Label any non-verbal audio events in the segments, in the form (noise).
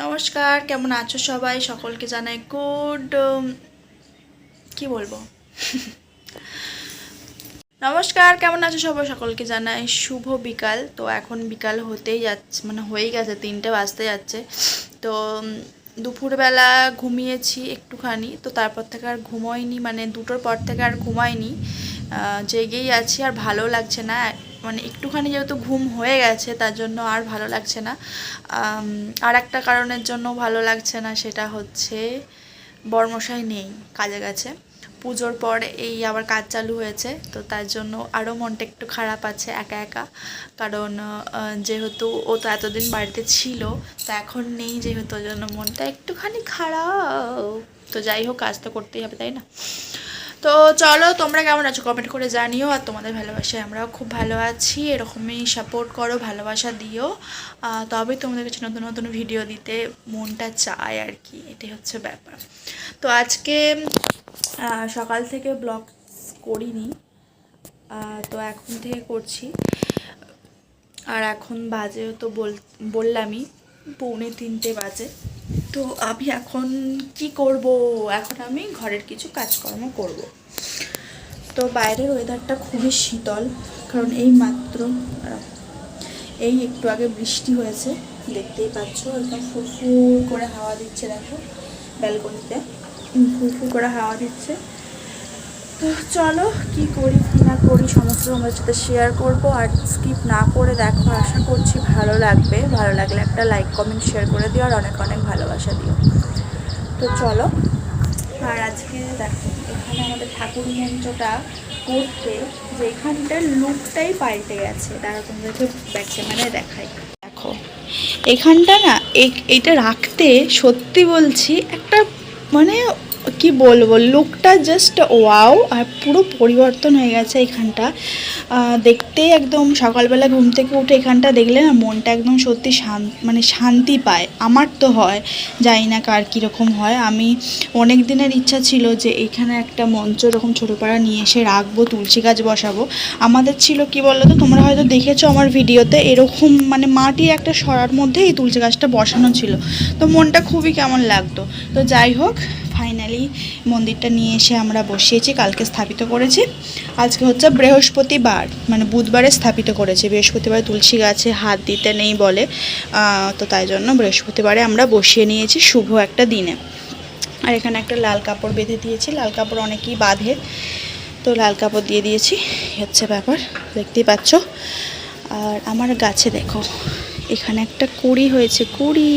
নমস্কার কেমন আছো সবাই? সকলকে জানাই গুড কি বলব? (laughs) নমস্কার কেমন আছো সবাই? সকলকে জানাই শুভ বিকাল। তো এখন বিকাল হতেই যাচ্ছে মানে হয়েই গেছে তিনটে বাজতে যাচ্ছে। তো দুপুরবেলা ঘুমিয়েছি একটুখানি তো তারপর থেকে আর ঘুমোয়নি মানে দুটোর পর থেকে আর ঘুমাইনি। আহ, জেগেই আছি আর ভালো লাগছে না। মানে একটুখানি যেহেতু ঘুম হয়ে গেছে, তার জন্য আর ভালো লাগছে না। আর একটা কারণের জন্য ভালো লাগছে না, সেটা হচ্ছে বর্মশাই নেই কাজে গেছে। পুজোর পর এই আবার কাজ চালু হয়েছে, তো তার জন্য আরও মনটা একটু খারাপ আছে একা একা। কারণ যেহেতু ও তো এতদিন বাড়িতে ছিল, তো এখন নেই যেহেতু জন্য মনটা একটুখানি খারাপ। তো যাই হোক, কাজ তো করতেই হবে, তাই না? তো চলো, তোমরা কেমন আছো? কমেন্ট করে জানিও, আর তোমাদের ভালোবাসায় আমরাও খুব ভালো আছি। এরকমই সাপোর্ট করো, ভালোবাসা দিও। তবেই তোমাদের কাছে নতুন নতুন ভিডিও দিতে মনটা চায় আর কি। এটাই হচ্ছে ব্যাপার। তো আজকে সকাল থেকে ব্লগ করিনি। তো এখন থেকে করছি। আর এখন বাজে তো বল, বললামই, পৌনে তিনটে বাজে। তো আমি এখন কি করব? এখন আমি ঘরের কিছু কাজকর্ম করব। তো বাইরের ওয়েদারটা খুবই শীতল, কারণ এই মাত্র এই একটু আগে বৃষ্টি হয়েছে, দেখতেই পাচ্ছ একদম ফুরফুর করে হাওয়া দিচ্ছে, দেখো ব্যালকনিতে ফুরফুর করে হাওয়া দিচ্ছে। তো চলো, কি করি, কি না করি, সমস্ত তোমাদের সাথে শেয়ার করব আর স্কিপ না করে দেখো, আশা করছি ভালো লাগবে। ভালো লাগলে একটা লাইক কমেন্ট শেয়ার করে দিও আর অনেক অনেক ভালোবাসা দিও। তো চলো, আর আজকে দেখো, এখানে আমাদের ঠাকুর মঞ্চটা করতে যে এখানটার লুকটাই পাল্টে গেছে। তারা তোমাদেরকে ব্যাক ক্যামেরায় দেখাই দেখো, এখানটা না এইটা রাখতে সত্যি বলছি একটা মানে কি বলব লুকটা জাস্ট ওয়াও আর পুরো পরিবর্তন হয়ে গেছে এখানটা। দেখতে একদম সকালবেলা ঘুম থেকে উঠে এখানটা দেখলে না মনটা একদম সত্যি শান মানে শান্তি পায়। আমার তো হয়, জানি না কার কীরকম হয়। আমি অনেক দিনের ইচ্ছা ছিল যে এখানে একটা মঞ্চ এরকম ছোটো পাড়া নিয়ে এসে রাখব, তুলসী গাছ বসাবো। আমাদের ছিল কি বলো তো তোমরা হয়তো দেখেছ আমার ভিডিওতে এরকম মানে মাটির একটা সরার মধ্যে এই তুলসী গাছটা বসানো ছিল। তো মনটা খুবই কেমন লাগতো। তো যাই হোক ফাইনালি মন্দিরটা নিয়ে এসে আমরা বসিয়েছি, কালকে স্থাপিত করেছি। আজকে হচ্ছে বৃহস্পতিবার মানে বুধবারে স্থাপিত করেছে। বৃহস্পতিবার তুলসী গাছে হাত দিতে নেই বলে তো তাই জন্য বৃহস্পতিবারে আমরা বসিয়ে নিয়েছি শুভ একটা দিনে। আর এখানে একটা লাল কাপড় বেঁধে দিয়েছি। লাল কাপড় অনেকেই বাঁধে, তো লাল কাপড় দিয়ে দিয়েছি। হচ্ছে ব্যাপার, দেখতেই পাচ্ছ। আর আমার গাছে দেখো, এখানে একটা কুড়ি হয়েছে, কুড়ি।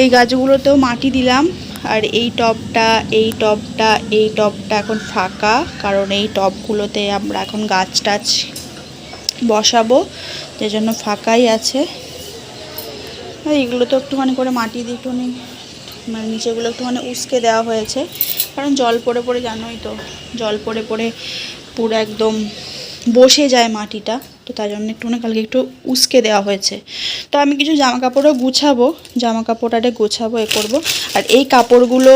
এই গাছগুলোতেও মাটি দিলাম। আর এই টবটা এই টবটা এই টবটা এখন ফাঁকা, কারণ এই টবগুলোতে আমরা এখন গাছ টাছ বসাবো যে জন্য ফাঁকাই আছে। এগুলো তো একটুখানি করে মাটি দিয়ে একটুখানি মানে নিচেগুলো একটুখানি উস্কে দেওয়া হয়েছে। কারণ জল পড়ে পড়ে, জানোই তো, জল পড়ে পড়ে পুরো একদম বসে যায় মাটিটা, তো তার জন্য একটুখানি কালকে একটু উস্কে দেওয়া হয়েছে। তো আমি কিছু জামা কাপড়ও গুছাবো জামা কাপড়টাতে গোছাবো, এ করব। আর এই কাপড়গুলো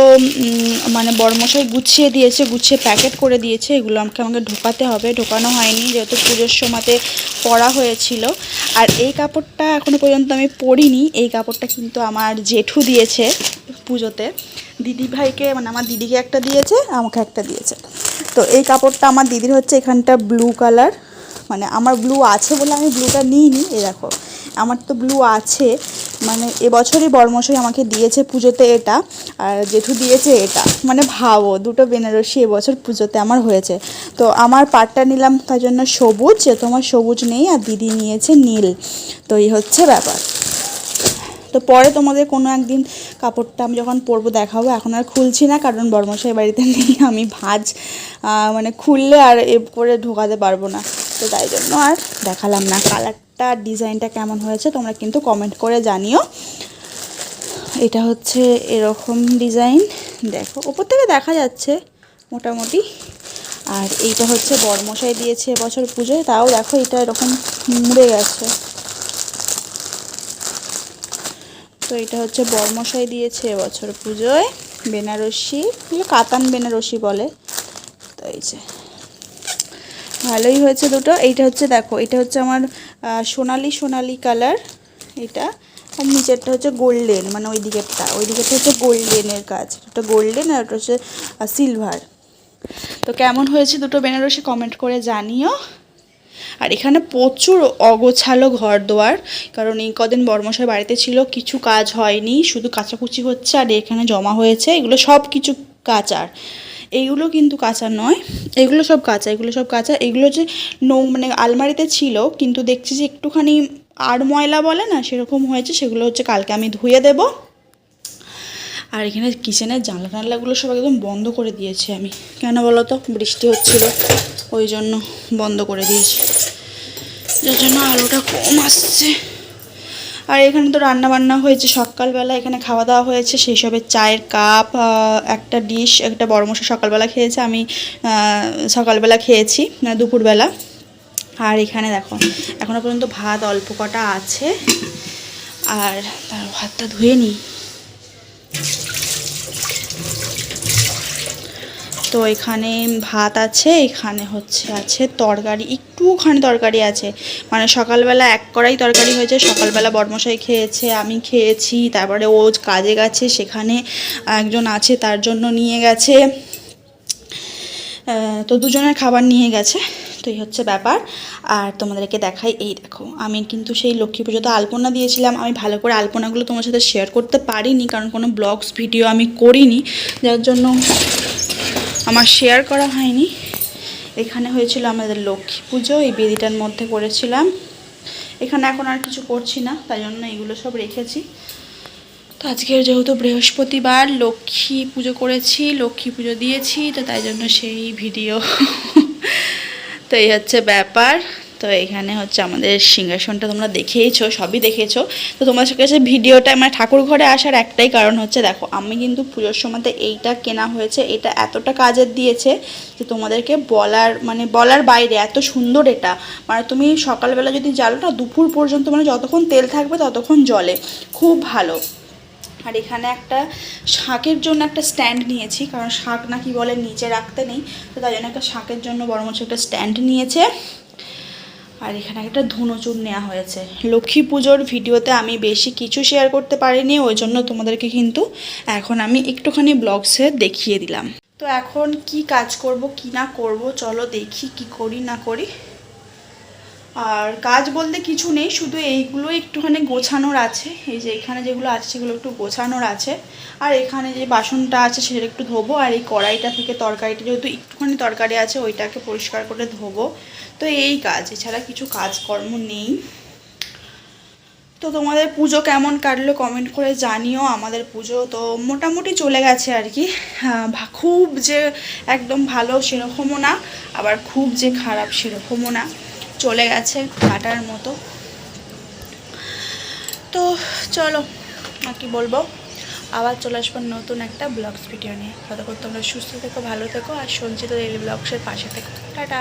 মানে বড়মশাই গুছিয়ে দিয়েছে, গুছিয়ে প্যাকেট করে দিয়েছে, এগুলো আমাকে আমাকে ঢোকাতে হবে। ঢোকানো হয়নি, যেহেতু পুজোর সময়তে পরা হয়েছিল। আর এই কাপড়টা এখনও পর্যন্ত আমি পরিনি। এই কাপড়টা কিন্তু আমার জেঠু দিয়েছে পুজোতে। দিদি ভাইকে মানে আমার দিদিকে একটা দিয়েছে, আমাকে একটা দিয়েছে। তো এই কাপড়টা আমার দিদির হচ্ছে এখানটা ব্লু কালার মানে আমার ব্লু আছে বলে আমি ব্লুটা নিইনি এ দেখো, আমার তো ব্লু আছে মানে এবছরই বর্মশাই আমাকে দিয়েছে পুজোতে এটা, আর জেঠু দিয়েছে এটা মানে ভাবো, দুটো বেনারসি এবছর পুজোতে আমার হয়েছে, তো আমার পাটটা নিলাম তার জন্য সবুজ তোমার সবুজ নেই আর দিদি নিয়েছে নীল, তো এই হচ্ছে ব্যাপার। তো পরে তোমাদের কোনো একদিন কাপড়টা আমি যখন পরবো দেখাবো, এখন আর খুলছি না, কারণ বর্মশাই বাড়িতে নেই, আমি ভাজ মানে খুললে আর এ করে ঢোকাতে পারব না। তো তাই জন্য আর দেখালাম না কালারটা, ডিজাইনটা কেমন হয়েছে, তোমরা কিন্তু কমেন্ট করে জানিও। এটা হচ্ছে এরকম ডিজাইন, দেখো, ওপর থেকে দেখা যাচ্ছে মোটামুটি। আর এইটা হচ্ছে বর্মশাই দিয়েছে এবছর পুজোয়, তাও দেখো এটা এরকম মুড়ে গেছে। তো এটা হচ্ছে বর্মশাই দিয়েছে এবছর পুজোয়, বেনারসি কাতান বেনারসি বলে। তো এই যে, ভালোই হয়েছে দুটো। এইটা হচ্ছে দেখো, এটা হচ্ছে আমার সোনালি সোনালি কালার এটা। আর নিচেরটা হচ্ছে গোল্ডেন মানে ওই দিকেরটা ওই দিকেরটা হচ্ছে গোল্ডেনের কাজ। ওটা গোল্ডেন আর ওটা হচ্ছে সিলভার। তো কেমন হয়েছে দুটো বেনারসি কমেন্ট করে জানিও। আর এখানে প্রচুর অগোছালো ঘর দোয়ার কারণ এই কদিন বর্মশাই বাড়িতে ছিল, কিছু কাজ হয়নি, শুধু কাচাকুচি হচ্ছে আর এখানে জমা হয়েছে, এগুলো সব কিছু কাচার। এইগুলো কিন্তু কাঁচা নয়, এগুলো সব কাঁচা এগুলো সব কাঁচা এগুলো যে নৌ মানে আলমারিতে ছিল, কিন্তু দেখছি যে একটুখানি আর ময়লা বলে না, সেরকম হয়েছে, সেগুলো হচ্ছে কালকে আমি ধুয়ে দেবো। আর এখানে কিচেনের জানলা টানলাগুলো সব একদম বন্ধ করে দিয়েছি আমি। কেন বলো তো? বৃষ্টি হচ্ছিল, ওই জন্য বন্ধ করে দিয়েছি। যার জন্য আলোটা কম আসছে। আর এখানে তো রান্না বান্না হয়েছে সকালবেলা, এখানে খাওয়া দাওয়া হয়েছে, সেই সবের চায়ের কাপ একটা ডিশ, একটা বড় মশা সকালবেলা খেয়েছে, আমি সকালবেলা খেয়েছি দুপুরবেলা। আর এখানে দেখো, এখনও পর্যন্ত ভাত অল্প কটা আছে। আর তার ভাতটা ধুয়ে নিই। তো এখানে ভাত আছে, এখানে হচ্ছে আছে তরকারি, একটুখানি তরকারি আছে। মানে সকালবেলা এক কড়াই তরকারি হয়েছে, সকালবেলা বর্মশাই খেয়েছে, আমি খেয়েছি, তারপরে ও কাজে গেছে, সেখানে একজন আছে, তার জন্য নিয়ে গেছে। তো দুজনের খাবার নিয়ে গেছে, তো এই হচ্ছে ব্যাপার। আর তোমাদেরকে দেখাই, এই দেখো, আমি কিন্তু সেই লক্ষ্মী পুজোতে আলপনা দিয়েছিলাম। আমি ভালো করে আলপনাগুলো তোমার সাথে শেয়ার করতে পারিনি, কারণ কোনো ব্লগস ভিডিও আমি করিনি। যার জন্য আমার শেয়ার করা হয়নি। এখানে হয়েছিল আমাদের লক্ষ্মী পুজো, এই বেদিটার মধ্যে করেছিলাম এখানে এখন আর কিছু করছি না, তাই জন্য এগুলো সব রেখেছি। তো আজকের যেহেতু বৃহস্পতিবার, লক্ষ্মী পুজো করেছি, লক্ষ্মী পুজো দিয়েছি, তো তাই জন্য সেই ভিডিও। তো এই হচ্ছে ব্যাপার। তো এখানে হচ্ছে আমাদের সিংহাসনটা তোমরা দেখেইছো, সবই দেখেছ। তো তোমাদের কাছে ভিডিওটা আমার ঠাকুর ঘরে আসার একটাই কারণ হচ্ছে, দেখো, আমি কিন্তু পুজোর সময়তে এইটা কেনা হয়েছে, এটা এতটা কাজের দিয়েছে যে তোমাদেরকে বলার মানে বলার বাইরে, এত সুন্দর এটা। মানে তুমি সকালবেলা যদি জ্বালো না দুপুর পর্যন্ত মানে যতক্ষণ তেল থাকবে ততক্ষণ জলে খুব ভালো। আর এখানে একটা শাকের জন্য একটা স্ট্যান্ড নিয়েছি, কারণ শাক নাকি বলে, নিচে রাখতে নেই। তো তাই জন্য একটা শাকের জন্য বড় একটা স্ট্যান্ড নিয়েছে। আর এখানে একটা ধুনোচুর নেওয়া হয়েছে। লক্ষ্মী পুজোর ভিডিওতে আমি বেশি কিছু শেয়ার করতে পারিনি, ওই জন্য তোমাদেরকে কিন্তু এখন আমি একটুখানি ব্লগসে দেখিয়ে দিলাম। তো এখন কি কাজ করব, কি না করব, চলো দেখি কি করি, না করি। আর কাজ বলতে কিছু নেই, শুধু এইগুলো একটুখানি গোছানোর আছে। এই যে এখানে যেগুলো আছে সেগুলো একটু গোছানোর আছে। আর এখানে যে বাসনটা আছে সেটা একটু ধোবো, আর এই কড়াইটা থেকে তরকারিটা যেহেতু একটুখানি তরকারি আছে, ওইটাকে পরিষ্কার করে ধোবো। তো এই কাজ, এছাড়া কিছু কাজকর্ম নেই। তো তোমাদের পুজো কেমন কাটলো কমেন্ট করে জানিও। আমাদের পুজো তো মোটামুটি চলে গেছে আর কি। খুব যে একদম ভালো সেরকমও না, আবার খুব যে খারাপ সেরকমও না। চলে গেছে কাটার মতো। তো চলো, আর কি বলব? আবার চলে আসব নতুন একটা ব্লগস ভিডিও নিয়ে। ততক্ষণ তোমরা সুস্থ থেকো, ভালো থেকো, আর সঞ্চিত ডেলি ব্লগসের পাশে থেকো। টাটা!